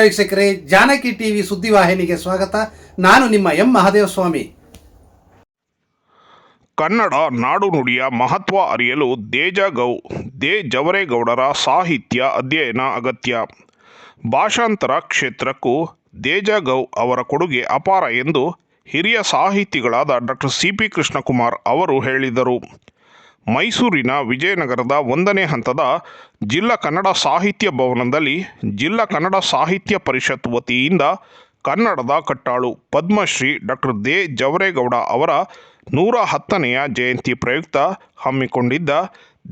ವೀಕ್ಷಕರೇ, ಜಾನಕಿ ಟಿವಿ ಸುದ್ದಿವಾಹಿನಿಗೆ ಸ್ವಾಗತ. ನಾನು ನಿಮ್ಮ ಎಂ ಮಹಾದೇವಸ್ವಾಮಿ. ಕನ್ನಡ ನಾಡು ನುಡಿಯ ಮಹತ್ವ ಅರಿಯಲು ದೇಜಗೌ ದೇ ಜವರೇಗೌಡರ ಸಾಹಿತ್ಯ ಅಧ್ಯಯನ ಅಗತ್ಯ. ಭಾಷಾಂತರ ಕ್ಷೇತ್ರಕ್ಕೂ ದೇಜಗೌ ಅವರ ಕೊಡುಗೆ ಅಪಾರ ಎಂದು ಹಿರಿಯ ಸಾಹಿತಿಗಳಾದ ಡಾಕ್ಟರ್ ಸಿ ಪಿ ಕೃಷ್ಣಕುಮಾರ್ ಅವರು ಹೇಳಿದರು. ಮೈಸೂರಿನ ವಿಜಯನಗರದ ಒಂದನೇ ಹಂತದ ಜಿಲ್ಲಾ ಕನ್ನಡ ಸಾಹಿತ್ಯ ಭವನದಲ್ಲಿ ಜಿಲ್ಲಾ ಕನ್ನಡ ಸಾಹಿತ್ಯ ಪರಿಷತ್ ವತಿಯಿಂದ ಕನ್ನಡದ ಕಟ್ಟಾಳು ಪದ್ಮಶ್ರೀ ಡಾಕ್ಟರ್ ದೇ ಜವರೇಗೌಡ ಅವರ ನೂರ ಹತ್ತನೆಯ ಜಯಂತಿ ಪ್ರಯುಕ್ತ ಹಮ್ಮಿಕೊಂಡಿದ್ದ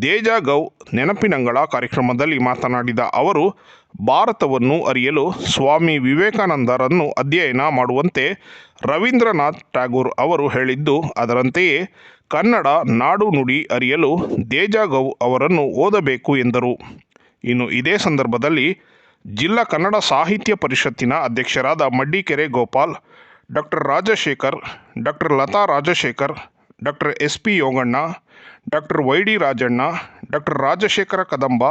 ದೇಜಾಗೌ ನೆನಪಿನಂಗಳ ಕಾರ್ಯಕ್ರಮದಲ್ಲಿ ಮಾತನಾಡಿದ ಅವರು, ಭಾರತವನ್ನು ಅರಿಯಲು ಸ್ವಾಮಿ ವಿವೇಕಾನಂದರನ್ನು ಅಧ್ಯಯನ ಮಾಡುವಂತೆ ರವೀಂದ್ರನಾಥ್ ಟ್ಯಾಗೂರ್ ಅವರು ಹೇಳಿದ್ದು, ಅದರಂತೆಯೇ ಕನ್ನಡ ನಾಡು ನುಡಿ ಅರಿಯಲು ದೇಜಾಗೌ ಅವರನ್ನು ಓದಬೇಕು ಎಂದರು. ಇನ್ನು ಇದೇ ಸಂದರ್ಭದಲ್ಲಿ ಜಿಲ್ಲಾ ಕನ್ನಡ ಸಾಹಿತ್ಯ ಪರಿಷತ್ತಿನ ಅಧ್ಯಕ್ಷರಾದ Maddikere Gopal, doctor Rajashekhar, doctor Latha Rajashekhar, doctor S P Yoganna, doctor Y D Rajanna, doctor Rajashekhara Kadamba,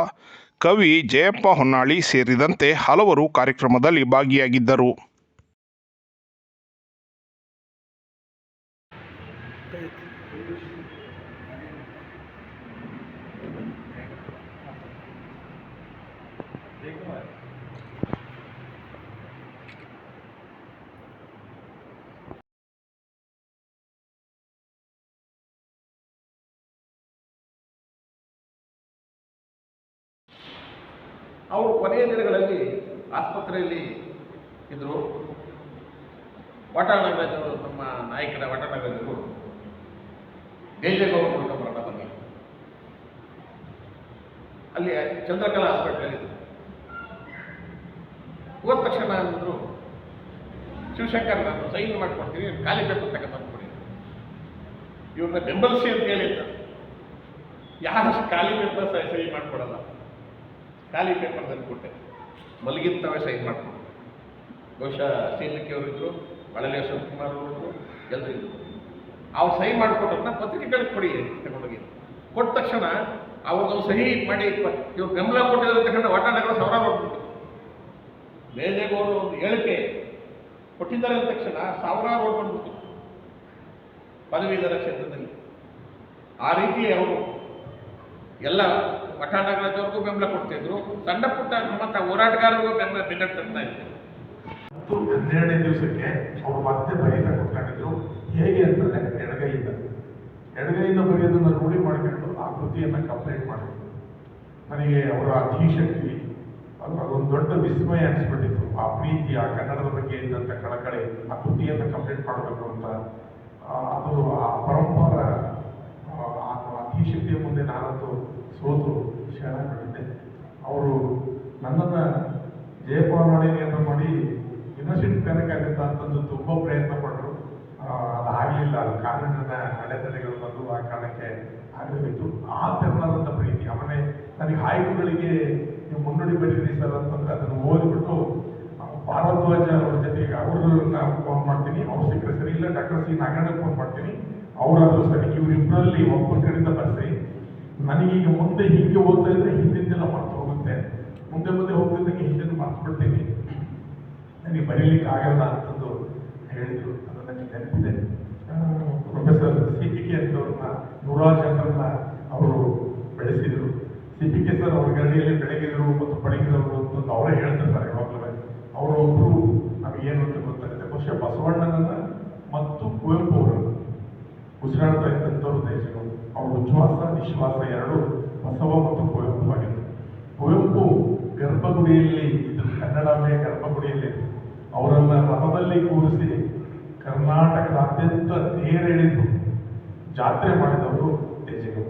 ಕವಿ ಜಯಪ್ಪ ಹೊನ್ನಾಳಿ ಸೇರಿದಂತೆ ಹಲವರು ಕಾರ್ಯಕ್ರಮದಲ್ಲಿ ಭಾಗಿಯಾಗಿದ್ದರು. ಅವರು ಕೊನೆಯ ದಿನಗಳಲ್ಲಿ ಆಸ್ಪತ್ರೆಯಲ್ಲಿ ಇದ್ದರು ವಾಟಾಳನಗರ ನಮ್ಮ ನಾಯಕರ ವಾಟಾಳನಗರರು ದೇಜಗೌಡ ಮೂಲಕ ಮರಣ ಅಲ್ಲಿ ಚಂದ್ರಕಲಾ ಇದ್ದರು ಹೋದ ತಕ್ಷಣ ಅಂದರು, ಶಿವಶಂಕರ್, ನಾನು ಸೈನ್ ಮಾಡ್ಕೊಡ್ತೀನಿ, ಖಾಲಿ ಪೇಪರ್ ತಗೊಂಡು ಕೊಡಿ. ಇವ್ರನ್ನ ಬೆಂಬಲಿಸಿ ಅಂತ ಹೇಳಿದ್ರು. ಯಾರು ಖಾಲಿ ಪೇಪರ್ ಸೈನ್ ಮಾಡ್ಕೊಡಲ್ಲ. ಖಾಲಿ ಪೇಪರ್ ತಂದು ಕೊಟ್ಟೆ. ತಾವೇ ಸೈನ್ ಮಾಡ್ಕೊಂಡು. ಬಹುಶಃ ಶ್ರೀಲಿಕ್ಕಿ ಅವರು ಬಳಲಿ ಬಳಲೆ ಶಿವಕುಮಾರ್ ಅವರು ಎಲ್ಲರೂ ಇದ್ದರು ಅವ್ರು ಸಹಿ ಮಾಡಿಕೊಟ್ಟನ್ನ ಪತ್ರಿಕೆಗಳಿಗೆ ಕೊಡಿ ತಗೊಂಡೋಗಿ. ಕೊಟ್ಟ ತಕ್ಷಣ ಅವ್ರದ್ದು ಸಹಿ ಮಾಡಿ ಇವ್ರು ಬೆಂಬಲ ಕೊಟ್ಟಿರೋ ತಕ್ಷಣ ಒಟ್ಟಾಣಗಳು ಸಾವಿರಾರು ಹೋಗ್ಬಿಟ್ಟು ಮೇಜೆಗೌಡರು ಒಂದು ಹೇಳಿಕೆ ಕೊಟ್ಟಿದ್ದಾರೆ ಅಂದ ತಕ್ಷಣ ಸಾವಿರಾರು ಹೋಗ್ಬಿಟ್ಟು ಪದವೀಧರ ಕ್ಷೇತ್ರದಲ್ಲಿ. ಆ ರೀತಿ ಅವರು ಎಲ್ಲ ಪಠಾಣಗಳವರೆಗೂ ಬೆಂಬಲ ಕೊಡ್ತಿದ್ರು. ಸಣ್ಣ ಪುಟ್ಟ ಮತ್ತೆ ಹೋರಾಟಗಾರರಿಗೂ ಬೆಂಬಲ ಬೆನ್ನ ತರ್ತಾ ಇದ್ರು. ಹನ್ನೆರಡನೇ ದಿವಸಕ್ಕೆ ಅವರು ಮತ್ತೆ ಬರೀತಾ ಕೊಟ್ಟಾಗಿದ್ರು. ಹೇಗೆ ಅಂತಂದ್ರೆ ಎಡಗೈಯಿಂದ. ಎಡಗೈಯಿಂದ ಬರೆಯೋದನ್ನ ರೂಢಿ ಮಾಡಿಕೊಂಡು ಆ ಕೃತಿಯನ್ನು ಕಂಪ್ಲೀಟ್ ಮಾಡಿದ್ರು. ನನಗೆ ಅವರ ಅಧಿಶಕ್ತಿ ಅದು ಅದೊಂದು ದೊಡ್ಡ ವಿಸ್ಮಯ ಅನಿಸ್ಬಿಟ್ಟಿತ್ತು. ಆ ಪ್ರೀತಿ, ಆ ಕನ್ನಡದ ಬಗ್ಗೆ ಇದ್ದಂಥ ಕಳಕಳಿ, ಆ ಕೃತಿಯನ್ನು ಕಂಪ್ಲೀಟ್ ಮಾಡಬೇಕು ಅಂತ. ಅದು ಆ ಪರಂಪರ, ಆ ಅಧಿಶಕ್ತಿಯ ಮುಂದೆ ನಾನಂತೂ ಸೋತು. ಶರಣಾಗಿದ್ದೆ ಅವರು ನನ್ನನ್ನು ಜಯಪಾಲ ಮಾಡಿ ನಿಯಂತ್ರ ಮಾಡಿ ಯೂನಿವರ್ಸಿಟಿ ತನಕ ಅಂತಂದು ತುಂಬ ಪ್ರಯತ್ನ ಪಟ್ಟರು ಅದು ಆಗಲಿಲ್ಲ. ಅದು ಕಾನೂನಿನ ಅಡೆತಡೆಗಳು ಬಂದು ಆ ಕಾರಣಕ್ಕೆ ಆಗಲಿತ್ತು ಆ ತೆರನಾದಂಥ ಪ್ರೀತಿ. ಆಮೇಲೆ ನನಗೆ ಆಯ್ಕೆಗಳಿಗೆ ನೀವು ಮುನ್ನುಡಿ ಬರೀರಿ ಸರ್ ಅಂತಂದ್ರೆ ಅದನ್ನು ಓದಿಬಿಟ್ಟು ಭಾರದ್ವಾಜ ಅವ್ರ ಜೊತೆಗೆ ಅವ್ರನ್ನ ಫೋನ್ ಮಾಡ್ತೀನಿ. ಅವ್ರು ಸಿಕ್ಕರೆ ಸರಿ ಇಲ್ಲ, ಡಾಕ್ಟರ್ ಸಿ ನಾಗಣ್ಣ ಫೋನ್ ಮಾಡ್ತೀನಿ. ಅವರಾದ್ರೂ ಸರಿ ಇವರಿಬ್ಬರಲ್ಲಿ ಒಬ್ಬರ ಕಡೆಯಿಂದ ಬರ್ಸಿ ನನಗೀಗ ಮುಂದೆ ಹಿಂಗೆ ಓದ್ತಾ ಇದ್ರೆ ಹಿಂದಿಂದೆಲ್ಲ ಮರ್ತು ಹೋಗುತ್ತೆ. ಮುಂದೆ ಮುಂದೆ ಹೋಗ್ತಿದ್ದಂಗೆ ಹಿಂದಿನ ಮರ್ತು ಬಿಡ್ತೀನಿ ನನಗೆ ಬರೀಲಿಕ್ಕೆ ಆಗಲ್ಲ ಅಂತಂದು ಹೇಳಿದರು. ಅದು ನನಗೆ ನೆನಪಿದೆ. ಪ್ರೊಫೆಸರ್ ಸಿ ಪಿ ಕೆ ಅಂತವ್ರನ್ನ, ನೂರಾರು ಜನರನ್ನ ಅವರು ಬೆಳೆಸಿದರು. ಸಿ ಪಿ ಕೆ ಸರ್ ಅವ್ರ ಗಡಿಯಲ್ಲಿ ಬೆಳಗಿದರು ಮತ್ತು ಪಡಗಿದವರು ಅಂತಂದು ಅವರೇ ಹೇಳ್ತಿರ್ತಾರೆ ಯಾವಾಗಲೂ. ಅವರೊಬ್ಬರು ನಮಗೇನು ಅಂತ ಗೊತ್ತಾಗುತ್ತೆ. ಬಹುಶಃ ಬಸವಣ್ಣನನ್ನ ಮತ್ತು ಕುವೆಂಪು ಅವರು. ಉಸಿರಾಡ್ತಾ ಇದ್ದಂಥವ್ರು ದೇಶಗಳು ಅವ್ರ ಉಚ್ಛ್ವಾಸ ನಿಶ್ವಾಸ ಎರಡು ಬಸವ ಮತ್ತು ಕುವೆಂಪು ಆಗಿದೆ ಕುವೆಂಪು ಗರ್ಭಗುಡಿಯಲ್ಲಿ ಇದ್ರು ಕನ್ನಡವೇ ಗರ್ಭಗುಡಿಯಲ್ಲಿ ಅವರನ್ನ ರಥದಲ್ಲಿ ಕೂರಿಸಿ ಕರ್ನಾಟಕದಾದ್ಯಂತ ತೇರೆಳೆದು ಜಾತ್ರೆ ಮಾಡಿದವರು ದೇಶಗಳು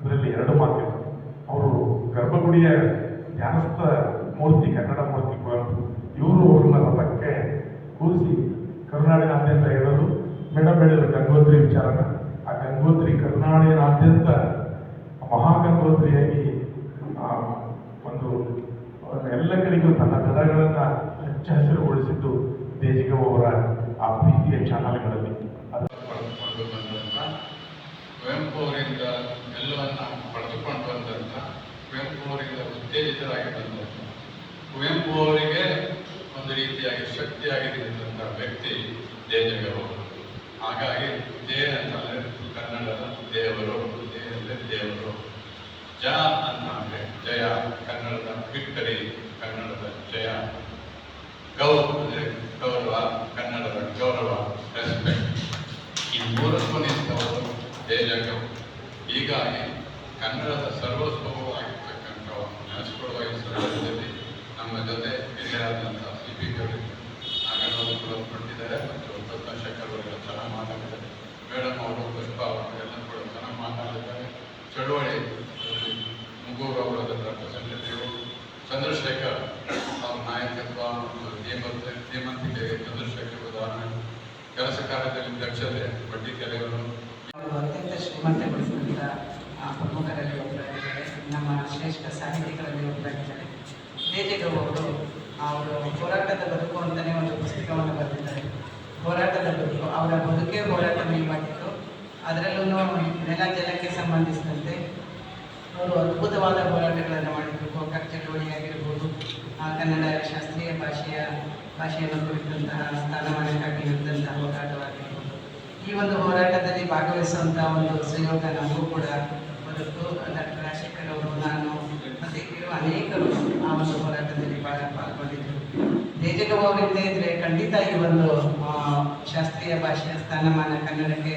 ಅದರಲ್ಲಿ ಎರಡು ಮಾತಿಲ್ಲ. ಅವರು ಗರ್ಭಗುಡಿಯ ಧ್ಯಾನಸ್ಥ ಮೂರ್ತಿ, ಕನ್ನಡ ಮೂರ್ತಿ ಕುವೆಂಪು. ಇವರು ಅವ್ರನ್ನ ರಥಕ್ಕೆ ಕೂರಿಸಿ ಕರ್ನಾಟಕದಾದ್ಯಂತ ಹೇಳಲು ಮೇಡಮ್ ಹೇಳಿದ್ರು ಗಂಗೋತ್ರಿ ವಿಚಾರನ. ಆ ಗಂಗೋತ್ರಿ ಕರ್ನಾಟಕದಾದ್ಯಂತ ಆ, ಒಂದು ಎಲ್ಲ ಕಡೆಗೂ ತನ್ನ ದಡಗಳನ್ನ ಹಚ್ಚ ಹಸಿರುಗೊಳಿಸಿದ್ದು ದೇಜಿಗೆ ಅವರ ಆ ಪ್ರೀತಿಯ ಚಾನಲ್ಗಳಲ್ಲಿ. job ಚಂದ್ರಶೇಖರ್ ಅವ್ರ ನಾಯಕತ್ವ ಮತ್ತು ಧೀಮಂತ ನೇಮಂತಿಕೆಗೆ ಚಂದ್ರಶೇಖರ್ ಉದಾಹರಣೆ. ಕೆಲಸ ಕಾರ್ಯದಲ್ಲಿ ದಕ್ಷತೆ ಬಡ್ಡಿ ಅವರು ಅತ್ಯಂತ ಶ್ರೀಮಂತಗೊಳಿಸಿದಂಥ ಪ್ರಮುಖರಲ್ಲಿ ಒಬ್ಬರಾಗಿದ್ದಾರೆ. ನಮ್ಮ ಶ್ರೇಷ್ಠ ಸಾಹಿತಿಗಳಲ್ಲಿ ಒಬ್ಬರಾಗಿದ್ದಾರೆ. ದೇಜಗೌ ಅವರು ಅವರು ಹೋರಾಟದ ಬದುಕು ಅಂತಲೇ ಒಂದು ಪುಸ್ತಕವನ್ನು ಬರೆದಿದ್ದಾರೆ. ಹೋರಾಟದ ಬದುಕು ಅವರ ಬದುಕೇ ಹೋರಾಟಮಯವಾಗಿತ್ತು ಅದರಲ್ಲೂ ನೆಲ ಜಲಕ್ಕೆ ಸಂಬಂಧಿಸಿದಂತೆ ಅವರು ಅದ್ಭುತವಾದ ಹೋರಾಟಗಳನ್ನು ಮಾಡಿದ್ರು. ಗೋಕಾಕ್ ಚಳವಳಿ ಆಗಿರ್ಬೋದು ಆ, ಕನ್ನಡ ಶಾಸ್ತ್ರೀಯ ಭಾಷೆಯ ಭಾಷೆಯನ್ನು ಕುರಿತಂತಹ ಸ್ಥಾನಮಾನಕ್ಕಾಗಿ ನಡೆದಂತಹ ಹೋರಾಟವಾಗಿರ್ಬೋದು. ಈ ಒಂದು ಹೋರಾಟದಲ್ಲಿ ಭಾಗವಹಿಸುವಂತಹ ಒಂದು ಸಂಯೋಗ ನಮಗೂ ಕೂಡ ಬದುಕು ಡಾಕ್ಟರ್ ರಾಜಶೇಖರ್ ಅವರು, ನಾನು ಮತ್ತೆ ಇರುವ ಅನೇಕರು ಆ ಒಂದು ಹೋರಾಟದಲ್ಲಿ ಭಾಗ ಪಾಲ್ಗೊಂಡಿದ್ದರು. ಅವರಿಂದ ಇದ್ರೆ ಖಂಡಿತ ಈ ಒಂದು ಶಾಸ್ತ್ರೀಯ ಭಾಷೆಯ ಸ್ಥಾನಮಾನ ಕನ್ನಡಕ್ಕೆ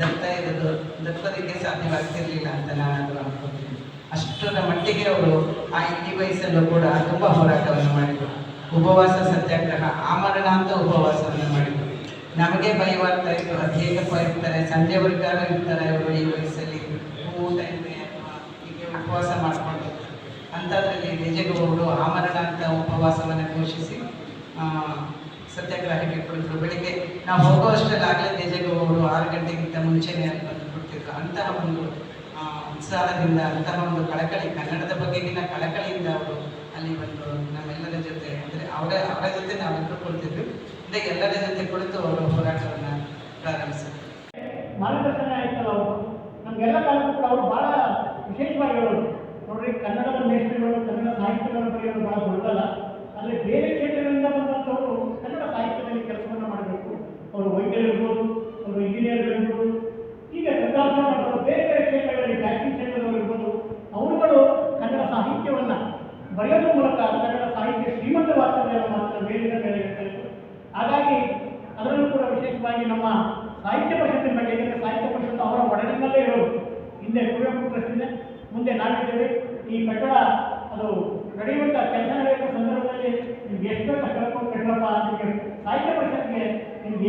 ದತ್ತ ಇರೋದು ದತ್ತದಕ್ಕೆ ಸಾಧ್ಯವಾಗ್ತಿರ್ಲಿಲ್ಲ ಅಂತ ನಾನು ಅನ್ಕೋತೀನಿ. ಅಷ್ಟರ ಮಟ್ಟಿಗೆ ಅವರು ಆ ಈ ವಯಸ್ಸಲ್ಲೂ ಕೂಡ ತುಂಬ ಹೋರಾಟವನ್ನು ಮಾಡಿದರು. ಉಪವಾಸ, ಸತ್ಯಾಗ್ರಹ ಆಮರಣಾಂತ ಉಪವಾಸವನ್ನು ಮಾಡಿದರು. ನಮಗೆ ಭಯವಾಗ್ತಾ ಇತ್ತು ಹೇಗಪ್ಪ ಇರ್ತಾರೆ ಸಂಜೆವರೆಗಾರು ಇರ್ತಾರೆ ಅವರು ಈ ವಯಸ್ಸಲ್ಲಿ. ಊಟ ಇದೆ ಹೀಗೆ ಉಪವಾಸ ಮಾಡಿಕೊಂಡು. ಅಂಥದ್ರಲ್ಲಿ ನಿಜಗೌಡರು ಆಮರಣಾಂತ ಉಪವಾಸವನ್ನು ಘೋಷಿಸಿ ಸತ್ಯಾಗ್ರಹಕ್ಕೆ ಕುಳಿತರು. ಬೆಳಿಗ್ಗೆ ನಾವು ಹೋಗುವಷ್ಟರಲ್ಲಿ ಆಗಲೇ ನಿಜಗೌಡರು ಆರು ಗಂಟೆಗಿಂತ ಮುಂಚೆನೇ ಅಲ್ಲಿ ಬಂದು ಕೊಡ್ತಿದ್ರು ಅಂತಹ ಒಂದು ಉತ್ಸಾಹದಿಂದ ಅಂತಹ ಒಂದು ಕಳಕಳಿ, ಕನ್ನಡದ ಬಗೆಗಿನ ಕಳಕಳಿಯಿಂದ ಅವರು ಅಲ್ಲಿ ಬಂದು ನಮ್ಮೆಲ್ಲರ ಜೊತೆ, ಅಂದರೆ ಅವರ ಅವರ ಜೊತೆ ನಾವು ಇಟ್ಟುಕೊಳ್ತಿದ್ವಿ ಅಂದರೆ ಎಲ್ಲರ ಜೊತೆ ಕುಳಿತು ಅವರು ಹೋರಾಟವನ್ನು ಪ್ರಾರಂಭಿಸಿದ್ರು. ಮಾರ್ಗದರ್ಶನ ಆಯ್ತಲ್ಲ ಅವರು? ನಮಗೆಲ್ಲ ಕಾಲಕ್ಕೂ ಅವರು ಭಾಳ ವಿಶೇಷವಾಗಿ ಹೇಳೋದು ನೋಡ್ರಿ, ಕನ್ನಡದ ಮೇಷ್ಟ್ರುಗಳು, ಕನ್ನಡ ಸಾಹಿತ್ಯಗಳನ್ನು ಬರೆಯೋದು ಭಾಳ ದೊಡ್ಡಲ್ಲ ಆದರೆ ಬೇರೆ ಕ್ಷೇತ್ರಗಳಿಂದ ಬಂದಂಥವರು ಕನ್ನಡ ಸಾಹಿತ್ಯದಲ್ಲಿ ಕೆಲಸವನ್ನು ಮಾಡಬೇಕು. ಅವರು ವೈದ್ಯರಿರ್ಬೋದು, ಅವರು ಇಂಜಿನಿಯರ್ಗಳಿರ್ಬೋದು ಈಗ ಕಥಾಂಶಗಳು ಬೇರೆ ಬೇರೆ ಕ್ಷೇತ್ರಗಳಲ್ಲಿ ಬ್ಯಾಂಕಿಂಗ್ ಕ್ಷೇತ್ರದವರು ಇರ್ಬೋದು ಅವರುಗಳು ಕನ್ನಡ ಸಾಹಿತ್ಯವನ್ನು ಬರೆಯೋದ್ರ ಮೂಲಕ ಕನ್ನಡ ಸಾಹಿತ್ಯ ಶ್ರೀಮಂತವಾಗ್ತದೆ ಅನ್ನೋ ಮಾತನ್ನು ಮೇಲಿನ ಮೇಲೆ ಹೇಳ್ತಾ ಇದ್ರು ಹಾಗಾಗಿ ಅದರಲ್ಲೂ ಕೂಡ ವಿಶೇಷವಾಗಿ ನಮ್ಮ ಸಾಹಿತ್ಯ ಪರಿಷತ್ತಿನ ಬಗ್ಗೆ ಏಕೆಂದರೆ ಸಾಹಿತ್ಯ ಪರಿಷತ್ತು ಅವರ ಒಡಲಿನಲ್ಲೇ ಇರೋದು ಹಿಂದೆ ಕುವೆಂಪು ಟ್ರಸ್ಟ್ ಇದೆ ಮುಂದೆ ನಾವಿದ್ದೇವೆ ಈ ಕಟ್ಟಡ ಅದು ನಡೆಯುವಂಥ ಕೆಲಸ ನಡೆಯುವಂಥ ಸಂದರ್ಭದಲ್ಲಿ ನಿಮ್ಗೆ ಎಷ್ಟು ಬೇಕೋ ಅಷ್ಟು ಹೇಳ್ಕೊಂಡು ಸಾಹಿತ್ಯ ಪರಿಷತ್ಗೆ ನಿಮ್ಗೆ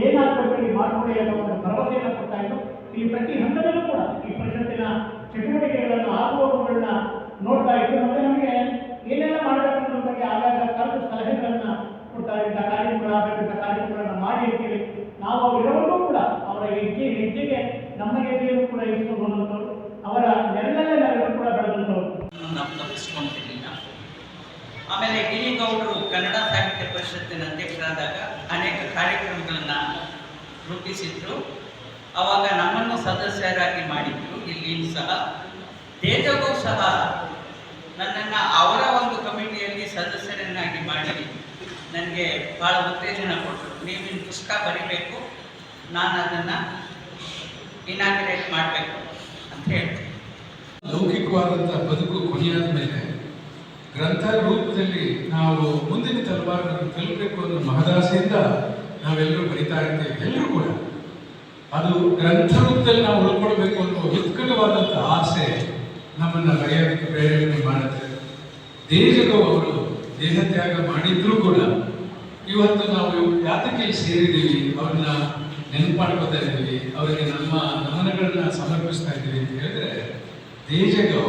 ಇಲ್ಲಿ ಮಾಡಿಕೊಡಿ ಅನ್ನೋ ಒಂದು ಭರವಸೆಯನ್ನು ಕೊಡ್ತಾ ಇದ್ದು ಈ ಪ್ರತಿ ಹಂತದಲ್ಲೂ ಕೂಡ ಈ ಪರಿಷತ್ತಿನ ಚಟುವಟಿಕೆಗಳನ್ನು ಆಗುವವುಗಳನ್ನ ನೋಡ್ತಾ ಇದ್ದು ಮತ್ತೆ ನಮಗೆ ಏನೆಲ್ಲ ಮಾಡಬೇಕು ಅನ್ನೋದ್ರ ಬಗ್ಗೆ ಆಗಾಗ ಕರೆದು ಸಲಹೆಗಳನ್ನು ಕೊಡ್ತಾ ಇದ್ದ ಕಾರ್ಯಕ್ರಮ ಆಗಬೇಕಂತ ಕಾರ್ಯಕ್ರಮಗಳನ್ನು ಮಾಡಿ ಇರ್ತೀವಿ ನಾವು ಅವರಿರೋವರೆಗೂ ಕೂಡ ಅವರ ಹೆಜ್ಜೆ, ಹೆಜ್ಜೆಗೆ ನಮ್ಮ ಹೆಜ್ಜೆಯನ್ನು ಕೂಡ ಇರಿಸ್ಕೊಂಡು ಅವರ ನೆರಳಲ್ಲೇ ನಾವೆಲ್ಲರೂ ಕೂಡ ಬೆಳೆದಂಥವ್ರು. ಆಮೇಲೆ ಗಿರಿಗೌಡರು ಕನ್ನಡ ಸಾಹಿತ್ಯ ಪರಿಷತ್ತಿನ ಅಧ್ಯಕ್ಷರಾದಾಗ ಅನೇಕ ಕಾರ್ಯಕ್ರಮಗಳನ್ನು ರೂಪಿಸಿದ್ರು. ಅವಾಗ ನಮ್ಮನ್ನು ಸದಸ್ಯರಾಗಿ ಮಾಡಿದ್ರು. ಇಲ್ಲಿ ಸಹ. ತೇಜಗೂ ಸಹ ನನ್ನನ್ನು ಅವರ ಒಂದು ಕಮಿಟಿಯಲ್ಲಿ ಸದಸ್ಯರನ್ನಾಗಿ ಮಾಡಿ ನನಗೆ ಭಾಳ ಉತ್ತೇಜನ ಕೊಟ್ಟರು. ನೀವಿನ ಪುಸ್ತಕ ಬರಿಬೇಕು. ನಾನು ಅದನ್ನು ಇನಾಗ್ರೇಟ್ ಮಾಡಬೇಕು ಅಂತ ಹೇಳ್ತೀನಿ. ಲೌಕಿಕವಾದಂಥ ಬದುಕು ಕೊನೆಯಾದ ಮೇಲೆ ಗ್ರಂಥ ರೂಪದಲ್ಲಿ ನಾವು ಮುಂದಿನ ತಲೆಮಾರಿನಲ್ಲಿ ತಲುಪಬೇಕು ಅನ್ನೋ ಮಹದಾಸೆಯಿಂದ ನಾವೆಲ್ಲರೂ ಬರಿತಾ ಇರ್ತೇವೆ, ಎಲ್ಲರೂ ಕೂಡ. ಅದು ಗ್ರಂಥ ರೂಪದಲ್ಲಿ ನಾವು ಉಳ್ಕೊಳ್ಬೇಕು ಅನ್ನೋ ಉತ್ಕಟವಾದಂಥ ಆಸೆ ನಮ್ಮನ್ನು ಬರೆಯೋದಕ್ಕೆ ಪ್ರೇರಣೆ ಮಾಡುತ್ತೆ. ದೇಶಗೌ ಅವರು ದೇಹತ್ಯಾಗ ಮಾಡಿದ್ರೂ ಕೂಡ ಇವತ್ತು ನಾವು ಯಾತಕ್ಕೆ ಸೇರಿದ್ದೀವಿ, ಅವ್ರನ್ನ ನೆನಪು ಮಾಡ್ಕೋತಾ ಇದ್ದೀವಿ, ಅವರಿಗೆ ನಮ್ಮ ನಮನಗಳನ್ನ ಸಮರ್ಪಿಸ್ತಾ ಇದ್ದೀವಿ ಅಂತ ಹೇಳಿದ್ರೆ ದೇಶಗೌ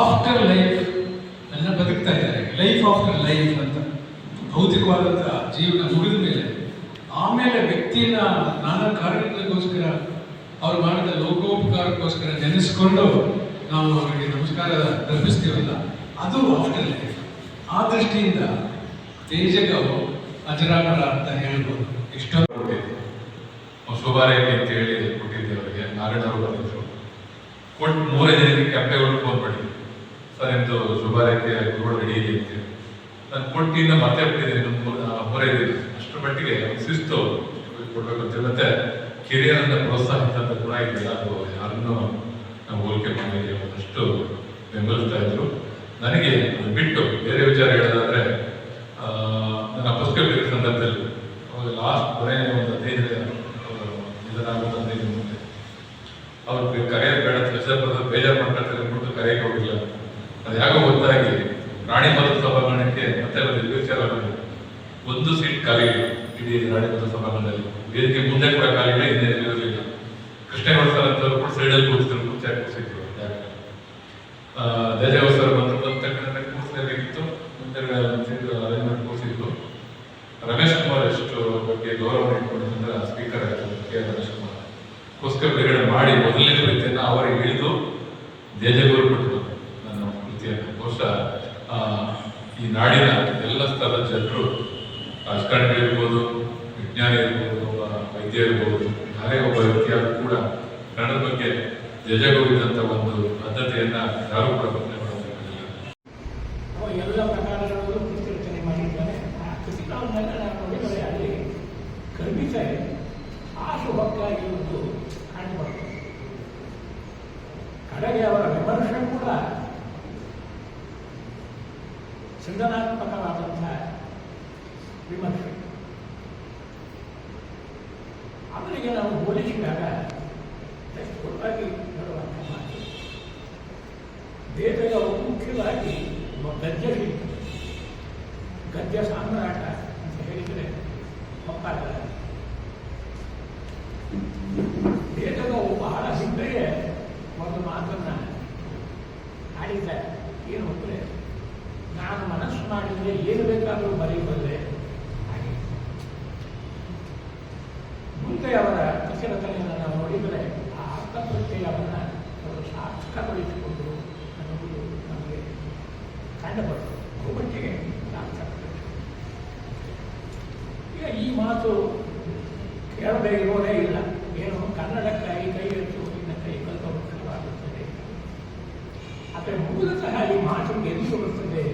ಆಫ್ಟರ್ ಲೈಫ್ ಬದುಕ್ತಾ ಇದ್ದಾರೆ. ಲೈಫ್ ಆಫ್ಟರ್ ಲೈಫ್ ಅಂತ. ಭೌತಿಕವಾದಂಥ ಜೀವನ ಮುಗಿದ ಮೇಲೆ, ಆಮೇಲೆ ವ್ಯಕ್ತಿನ ನಾನಾ ಕಾರಣಗಳಿಗೋಸ್ಕರ ಅವ್ರು ಮಾಡಿದ ಲೋಕೋಪಕಾರಕ್ಕೋಸ್ಕರ ನೆನೆಸ್ಕೊಂಡು ನಾವು ಅವರಿಗೆ ನಮಸ್ಕಾರ ಅರ್ಪಿಸ್ತೀವಲ್ಲ, ಅದು ಆಫ್ಟರ್ ಲೈಫ್ ಆ ದೃಷ್ಟಿಯಿಂದ ತೇಜಗವು ಅಜರಾಮರ ಅಂತ ಹೇಳ್ಬೋದು. ಇಷ್ಟೋ ಶುಭಾರೈಕೆ ಅಂತ ಹೇಳಿ ಕೊಟ್ಟಿದ್ದೆ ಅವರಿಗೆ. ನಾರಾಯಣರು ಬಂದಿದ್ರು. ಕೊಟ್ಟು ಮೂರೇ ದಿನಕ್ಕೆ ಕೆಂಪೇಗೌಡರು ಫೋನ್ ಮಾಡಿ ಸರ್ ನಿಮ್ಮದು ಶುಭಾರೈಕೆ ಗುರುಗಳು ರೆಡಿ ಇದೆ ಅಂತ ಹೇಳಿ. ನನ್ನ ಪೊಟ್ಟಿಯಿಂದ ಮತ್ತೆ ಬಿಟ್ಟಿದ್ದೀನಿ, ನಮ್ಮ ಹೊರೆ ಅಷ್ಟು ಮಟ್ಟಿಗೆ ಶಿಸ್ತು ಕೊಡಬೇಕು ಅಂತ ಮತ್ತೆ ಕಿರಿಯರನ್ನ ಪ್ರೋತ್ಸಾಹಿಸಿದಂಥ ಗುಣ ಇದೆಯಲ್ಲ ಅದು ಯಾರನ್ನು ನಾವು ಹೋಲಿಕೆ ಮಾಡಿ ಅಷ್ಟು ಬೆಂಬಲಿಸ್ತಾ ಇದ್ರು. ನನಗೆ ಅದು ಬಿಟ್ಟು ಬೇರೆ ವಿಚಾರ ಹೇಳೋದಾದ್ರೆ ನನ್ನ ಪುಸ್ತಕ ಬೇರೆ ಸಂದರ್ಭದಲ್ಲಿ ಅವಾಗ ಲಾಸ್ಟ್ ಕೊನೆ ಒಂದು ಹದಿನೈದು ಇದನ್ನಾಗೋದು ಹದಿನೈದು ಮುಂದೆ ಅವ್ರಿಗೆ ಅದು ಯಾಕೋ ಗೊತ್ತಾಗಿ ರಾಣಿ ಮರದ ಸಭಾಂಗಣಕ್ಕೆ ಮತ್ತೆ ಒಂದು ವಿಚಾರ ಒಂದು ಸೀಟ್ ಖಾಲಿ ಇಡೀ ರಾಣಿ ಮರದ ಸಭಾಂಗಣದಲ್ಲಿ ವೇದಿಕೆ ಮುಂದೆ ಕೂಡ ಖಾಲಿ ಇದೆ ಹಿಂದೆ ಇರಲಿಲ್ಲ ಕೃಷ್ಣೇಗೌಡ ಸರ್ ಅಂತವ್ರು ಕೂಡ ಸೈಡಲ್ಲಿ ಕೂರಿಸಿದ್ರು ಮುಂಚೆ ಕೂರಿಸಿದ್ರು ದೇಜಾವ್ ಸರ್ ಬಂದ್ರು ಬಂದ ತಕ್ಷಣ ಕೂರಿಸಲೇಬೇಕಿತ್ತು ಮುಂದೆ ಅರೇಂಜ್ಮೆಂಟ್ ಕೂರಿಸಿದ್ರು ರಮೇಶ್ ಕುಮಾರ್ ಎಷ್ಟು ಬಗ್ಗೆ ಗೌರವ ಇಟ್ಕೊಂಡಿದ್ರೆ ಸ್ಪೀಕರ್ ಆಯ್ತು ಕೆ ರಮೇಶ್ ಕುಮಾರ್ ಪುಸ್ತಕ ಬಿಡುಗಡೆ ಮಾಡಿ ಮೊದಲನೇ ಕೃತಿಯನ್ನ ಅವರಿಗೆ ಇಳಿದು ದೇಜಗೂರು ಕೊಟ್ಟರು ನನ್ನ ಆ, ಈ ನಾಡಿನ ಎಲ್ಲ ಸ್ಥಳದ ಜನರು ರಾಜಕಾರಣಿಗಳಿರ್ಬೋದು ವಿಜ್ಞಾನಿ ಇರ್ಬೋದು ವೈದ್ಯ ಇರ್ಬೋದು ಯಾರೇ ಒಬ್ಬ ವ್ಯಕ್ತಿಯಾದ್ರೂ ಕೂಡ ಕನ್ನಡದ ಬಗ್ಗೆ ಜಜಗೂರಿದಂಥ ಒಂದು ಬದ್ಧತೆಯನ್ನ ಯಾರು ಕೂಡ ವಿಮರ್ಶೆ ಅವರಿಗೆ ನಾವು ಹೋಲಿಸಿದಾಗ ಒಟ್ಟಾಗಿ ಹೇಳುವಂಥ ಮಾತು ದೇಶದ ಮುಖ್ಯವಾಗಿ ಒಬ್ಬ ಗದ್ಯ ಶಿಲ್ಪಿ ಗದ್ಯ ಸಾಮ್ರಾಟ ಈ ಮಾತು ಕೇಳದೆ ಇರೋದೇ ಇಲ್ಲ. ಏನು ಕನ್ನಡಕ್ಕಾಗಿ ಕೈ ಎತ್ತುವುದರಿಂದ ಕೈ ಕಲ್ಪವಾಗುತ್ತದೆ ಆದರೆ ಮೂಲತಃ ಈ ಮಾತು ಎಲ್ಲಿ ಬರುತ್ತದೆ?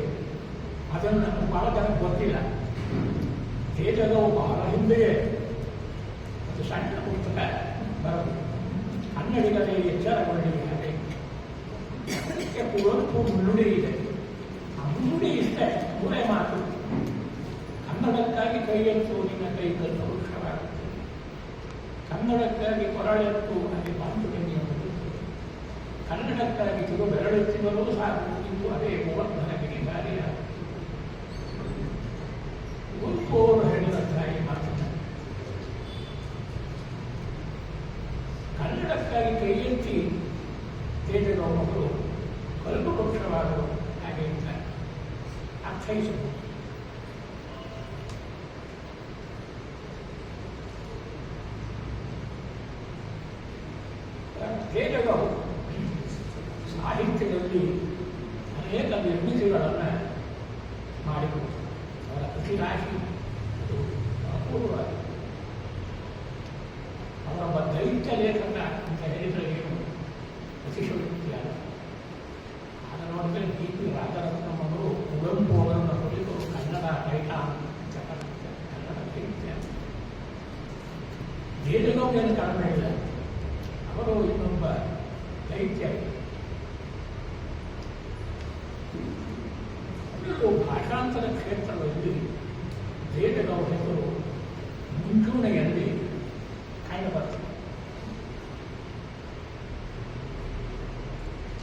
ಅದನ್ನು ಬಹಳ ಜನಕ್ಕೆ ಗೊತ್ತಿಲ್ಲ. ತೇಜದ ಬಹಳ ಹಿಂದೆಯೇ. ಅದು ಸಣ್ಣ ಪುಸ್ತಕ ಬರೋದು. ಕನ್ನಡಿಗರೇ ಎಚ್ಚರಗೊಳ್ಳಿ ಅದಕ್ಕೆ ಕುವೆಂಪು ಮುನ್ನುಡಿ ಇದೆ. ಆ ಮುನ್ನುಡಿ ಇಷ್ಟೇ ಮೂರೇ ಮಾತು. ಕನ್ನಡಕ್ಕಾಗಿ ಕೈ ಎತ್ತು, ನಿನ್ನ ಕೈ ಕಲ್ಲು ವೃಕ್ಷವಾಗುತ್ತೆ. ಕನ್ನಡಕ್ಕಾಗಿ ಕೊರಳೆತ್ತು ನನಗೆ ಬಾಂಧವ್ಯ ಕನ್ನಡಕ್ಕಾಗಿ ತಿರು ಬೆರಳೆತ್ತಿದರೂ ಸಾಕು, ಇದು ಅದೇ ಗೋವರ್ಧನ ಗಿರಿಗಾರಿಯ ಕುವೆಂಪು ಅವರು ಹೇಳಿದ ಈ ಮಾತನ್ನು. ಕನ್ನಡಕ್ಕಾಗಿ ಕೈ ಎತ್ತಿ ತೇಜದ ಮಗಳು ಕಲ್ಲು ವೃಕ್ಷವಾದರು, ಹಾಗೆ ಅಂತ ತೇಜಗವು ಸಾಹಿತ್ಯದಲ್ಲಿ ಅನೇಕ ನಿರ್ಮಿತಿಗಳನ್ನು ಮಾಡಿದರು ಅವರ ಕೃತಿ ರಾಶಿ ಅದು ಅಪೂರ್ವವಾಗಿದೆ. ಅವರೊಬ್ಬ ದೈತ್ಯ ಲೇಖಕ ಅಂತ ಹೇಳಿದರೆ ಏನು? ಅತಿಶಯೋಕ್ತಿಯಲ್ಲ ಆಗ ನೋಡಿದ್ರೆ ಡಿ ಪಿ ರಾಜರತ್ನಂ ಅವರು ಕುವೆಂಪು ಅವರನ್ನು ಕುರಿತು ಕನ್ನಡ ಕೈಟ ಅಂತ. ಕನ್ನಡ ದೈತ್ಯ ದೇಶಗೌಡೇನು ಕಾರಣ ಇಲ್ಲ. ಅವರು ಇನ್ನೊಬ್ಬ ದೈತ್ಯ ಇದು ಭಾಷಾಂತರ ಕ್ಷೇತ್ರದಲ್ಲಿ ದೇಶಗೌಡರು ಮುಂಚೂಣಿಯಲ್ಲಿ ಕಾಣಬರ್ತದೆ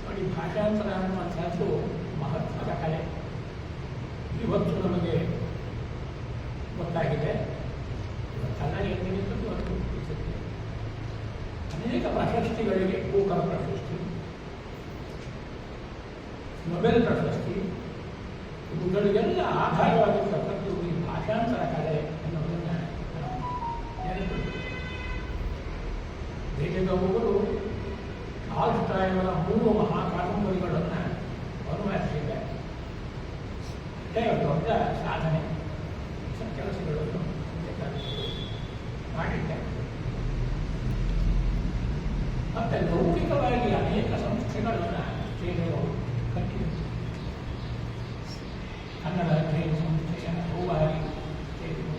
ನೋಡಿ ಭಾಷಾಂತರ ಅನ್ನುವಂಥದ್ದು ಮಹತ್ವದ ಕಲೆ ಇವತ್ತು ನಮಗೆ ಗೊತ್ತಾಗಿದೆ ಇವತ್ತಲ್ಲ ಎಂದಿನಿಂದಲೂ ಅದು ಗೊತ್ತಿದೆ. ಅನೇಕ ಪ್ರಶಸ್ತಿಗಳಿಗೆ ಭೂಕರ ಪ್ರಶಸ್ತಿ ನೊಬೆಲ್ ಪ್ರಶಸ್ತಿ, ಇವುಗಳಿಗೆಲ್ಲ ಆಧಾರವಾಗಿರ್ತಕ್ಕಂಥದ್ದು ಈ ಭಾಷಾಂತರ ಕಲೆ ಎನ್ನುವುದನ್ನು ದೇಶದವರು ಆಲ್ಸ್ಟಾಯವರ ಮೂರು ಮಹಾ ಕಾದಂಬರಿಗಳನ್ನು ಅನುವಾದಿಸಿದ್ದಾರೆ ದೊಡ್ಡ ಸಾಧನೆ ಕೆಲಸಗಳನ್ನು ಬೇಕಾದಷ್ಟು ಮಾಡಿದ್ದಾರೆ ಮತ್ತೆ ಲೌಕಿಕವಾಗಿ ಅನೇಕ ಸಂಸ್ಥೆಗಳನ್ನು ದೇಶಗಳು ಕಟ್ಟಿದೆ ಕನ್ನಡ ಅಧ್ಯಯನ ಸಂಸ್ಥೆ ಬಹುಬಾರಿ ಸೇರಿತು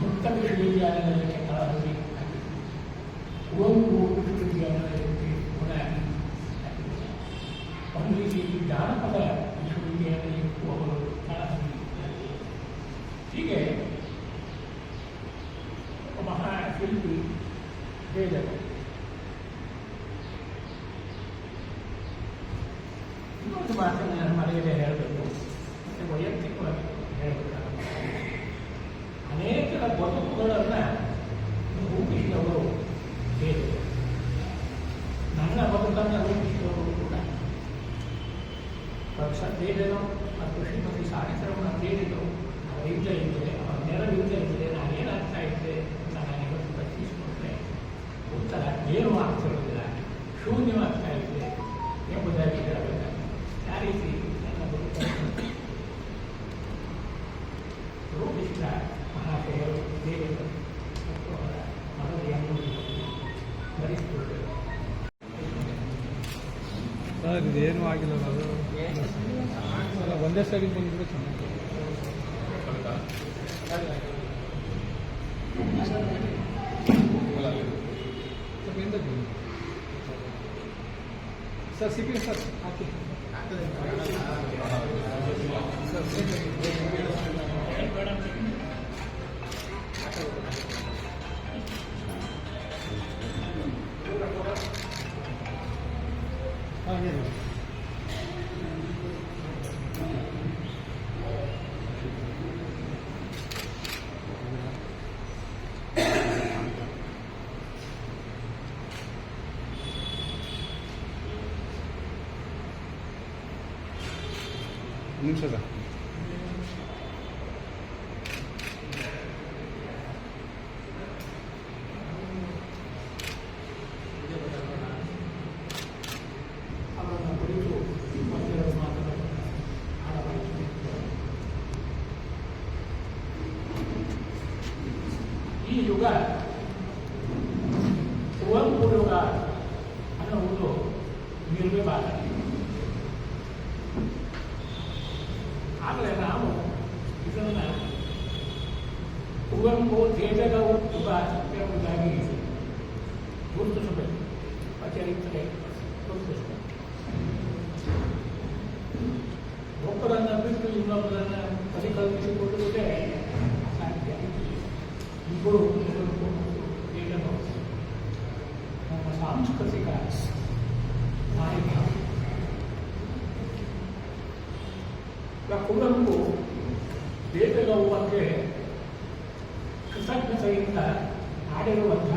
ಮುಕ್ತ ವಿಶ್ವವಿದ್ಯಾಲಯಕ್ಕೆ ಕಳವಳಿ ಆಗಿತ್ತು ಕುವೆಂಪು ವಿಶ್ವವಿದ್ಯಾಲಯಕ್ಕೆ ಕೂಡ ಆಗಿತ್ತು ಒಂದು ರೀತಿ ಜಾನಪದ ವಿಶ್ವವಿದ್ಯಾಲಯಕ್ಕೂ ಅವರು ಕಳವಳಿ ಹೀಗೆ ಒಬ್ಬ ಮಹಾ ಶಿಲ್ಪಿ ಹೇಳಿದರು ಇನ್ನೊಂದು ಮಾತನ್ನು ನಾನು ಮನೆಯಲ್ಲೇ ಹೇಳಬೇಕು ಮತ್ತು ವೈಯಕ್ತಿಕವಾಗಿ ಹೇಳಬೇಕಾಗುತ್ತೆ ಅನೇಕರ ಬದುಕುಗಳನ್ನು ರೂಪಿಸಿದವರು ಬೇರೆ ನನ್ನ ಬದುಕನ್ನು ರೂಪಿಸಿದವರು ಕೂಡ ಪ್ರೊಫೆಸರ್ ಬೇರೆನೋ ಮತ್ತು ಶ್ರೀಮತಿ ಸಾಹಿತ್ಯವನ್ನು ಅವರ ಯುದ್ಧ ಇದ್ದರೆ ಅವರ ನೆರವಿದ್ದ ಇದ್ದರೆ ನಾನು ಏನಾಗ್ತಾ ಇದ್ದೆ ನಾನು ಪ್ರಶ್ನಿಸಿಕೊಂಡ್ರೆ ಉತ್ತರ ಏನು ಆಗ್ತಿರೋದಿಲ್ಲ ಶೂನ್ಯವಾಗ್ತಾ ಇದ್ದೆ ಎಂಬುದಾಗಿ ಹೇಳಬೇಕಾಗಿದೆ. ಆ ರೀತಿ? ನನ್ನ ರೂಪಿಸಿದ ಮಹಾಶಯರು, ದೇವರು ಮತ್ತು ಅವರ ಮನವಿಯನ್ನು ಸರ್, ಇದೇನು ಆಗಿಲ್ಲ, ಅದು ಅಲ್ಲ, ಒಂದೇ ಸೈಡಿಗೆ ಬಂದ್ಬಿಟ್ಟು ಚೆನ್ನಾಗಿ ಸ್ವಲ್ಪ ಹಿಂದೆ ಬನ್ನಿ. ಸರ್ ಸಿ ಪಿ ಸರ್ ಹಾಕಿ ಹಾಂ 공차장. 이 요가 원고로가 하나 오도 밀고 말아 ಆದರೆ ನಾವು ಇದನ್ನು ಕುವೆಂಪು ತೇಜಗೌ ಯುಗ ಎಂಬುದಾಗಿ ಗುರುತಿಸಬೇಕು ಚರಿತ್ರೆ ಗುರುತಿಸಬೇಕು ಒಬ್ಬರನ್ನು ಬಿಟ್ಟು ಇನ್ನೊಬ್ಬರನ್ನು ಪರಿಕಲ್ಪಿಸಿಕೊಳ್ಳುವುದೇ ಸಾಧ್ಯ ಇಬ್ಬರು ಕುವೆಂಪು ದೇಶಗೌ ಬಗ್ಗೆ ಕೃತಜ್ಞತೆಯಿಂದ ಆಡಿರುವಂಥ